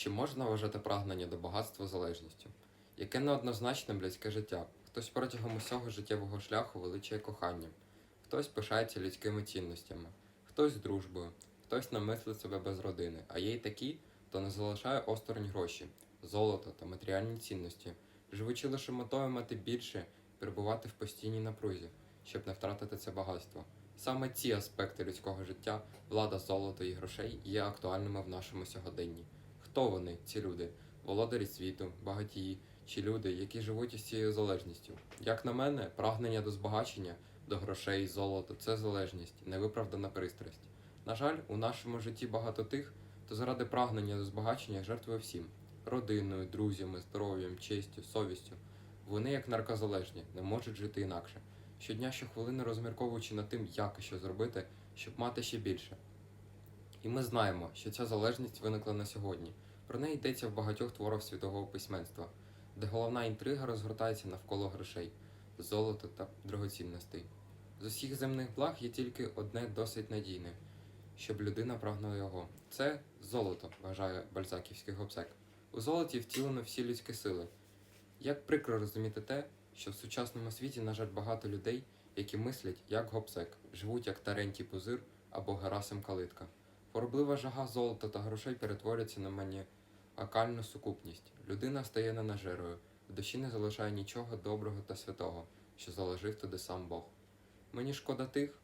Чи можна вважати прагнення до багатства залежністю? Яке неоднозначне блядське життя? Хтось протягом усього життєвого шляху величає коханням, хтось пишається людськими цінностями, хтось дружбою, хтось намислить себе без родини, а є й такі, хто не залишає осторонь гроші, золото та матеріальні цінності, живучи лише метою мати більше, перебувати в постійній напрузі, щоб не втратити це багатство. Саме ці аспекти людського життя, влада, золото і грошей є актуальними в нашому сьогоденні. Хто вони, ці люди? Володарі світу, багатії чи люди, які живуть із цією залежністю? Як на мене, прагнення до збагачення, до грошей, золота це залежність, невиправдана пристрасть. На жаль, у нашому житті багато тих, хто заради прагнення до збагачення жертвує всім родиною, друзями, здоров'ям, честю, совістю. Вони, як наркозалежні, не можуть жити інакше. Щодня, щохвилини розмірковуючи над тим, як і що зробити, щоб мати ще більше. І ми знаємо, що ця залежність виникла не сьогодні. Про неї йдеться в багатьох творах світового письменства, де головна інтрига розгортається навколо грошей, золота та драгоцінностей. З усіх земних благ є тільки одне досить надійне, щоб людина прагнула його. Це золото, вважає бальзаківський гобсек. У золоті втілено всі людські сили. Як прикро розуміти те, що в сучасному світі, на жаль, багато людей, які мислять як гобсек, живуть як Тарентій Пузир або Герасим Калитка. Хвороблива жага золота та грошей перетворюється на маніакальну сукупність. Людина стає ненажерою, в душі не залишає нічого доброго та святого, що заложив туди сам Бог. Мені шкода тих,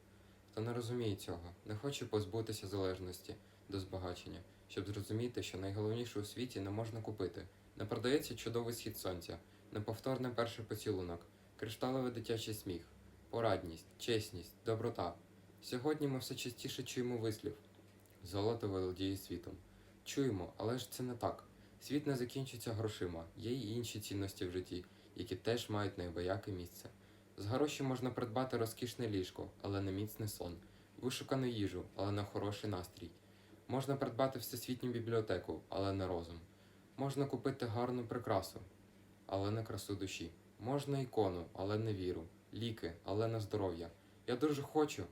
хто не розуміє цього, не хоче позбутися залежності до збагачення, щоб зрозуміти, що найголовніше у світі не можна купити. Не продається чудовий схід сонця, неповторний перший поцілунок, кришталевий дитячий сміх, порадність, чесність, доброта. Сьогодні ми все частіше чуємо вислів золото володіє світом. Чуємо, але ж це не так. Світ не закінчиться грошима, є й інші цінності в житті, які теж мають неабияке місце. З гроші можна придбати розкішне ліжко, але не міцний сон, вишукану їжу, але не хороший настрій. Можна придбати всесвітню бібліотеку, але не розум. Можна купити гарну прикрасу, але не красу душі. Можна ікону, але не віру, ліки, але не здоров'я. Я дуже хочу,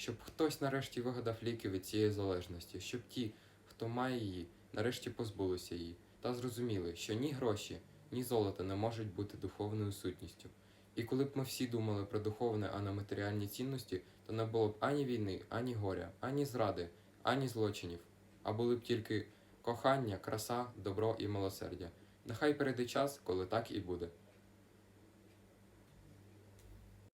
щоб хтось нарешті вигадав ліки від цієї залежності, щоб ті, хто має її, нарешті позбулися її, та зрозуміли, що ні гроші, ні золото не можуть бути духовною сутністю. І коли б ми всі думали про духовне, а не матеріальні цінності, то не було б ані війни, ані горя, ані зради, ані злочинів, а були б тільки кохання, краса, добро і милосердя. Нехай прийде час, коли так і буде.